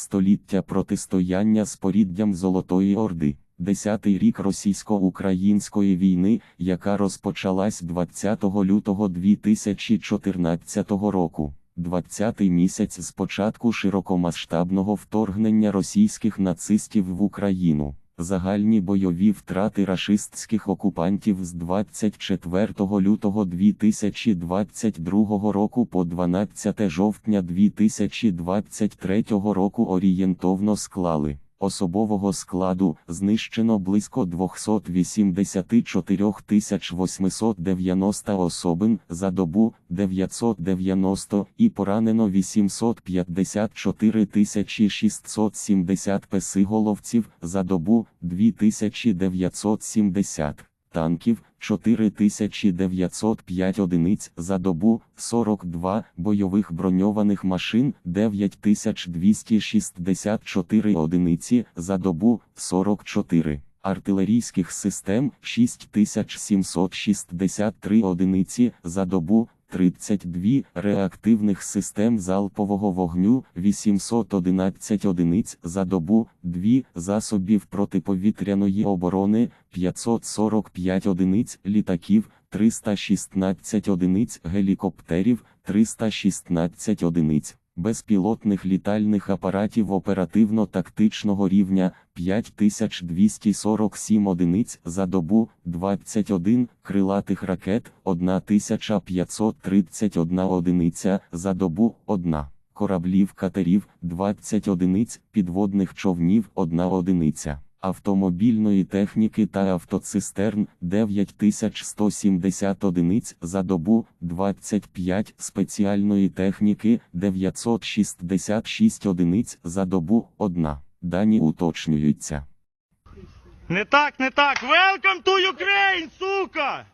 Століття протистояння з поріддям Золотої Орди. Десятий рік російсько-української війни, яка розпочалась 20 лютого 2014 року. 20-й місяць з початку широкомасштабного вторгнення російських нацистів в Україну. Загальні бойові втрати рашистських окупантів з 24 лютого 2022 року по 12 жовтня 2023 року орієнтовно склали. Особового складу знищено близько 284 890 особин за добу 990 і поранено 854 670 песиголовців за добу 2970 танків 4905 одиниць за добу, 42 бойових броньованих машин 9264 одиниці за добу, 44 артилерійських систем 6763 одиниці за добу. 32 реактивних систем залпового вогню, 811 одиниць за добу, 2 засобів протиповітряної оборони, 545 одиниць літаків, 316 одиниць гелікоптерів, 316 одиниць безпілотних літальних апаратів оперативно-тактичного рівня, 5247 одиниць за добу, 21 крилатих ракет, 1531 одиниця за добу, 1 кораблів катерів, 20 одиниць, підводних човнів, 1 одиниця. Автомобільної техніки та автоцистерн 9170 одиниць за добу, 25 спеціальної техніки 966 одиниць за добу, 1. Дані уточнюються. Не так, не так. Welcome to Ukraine, сука!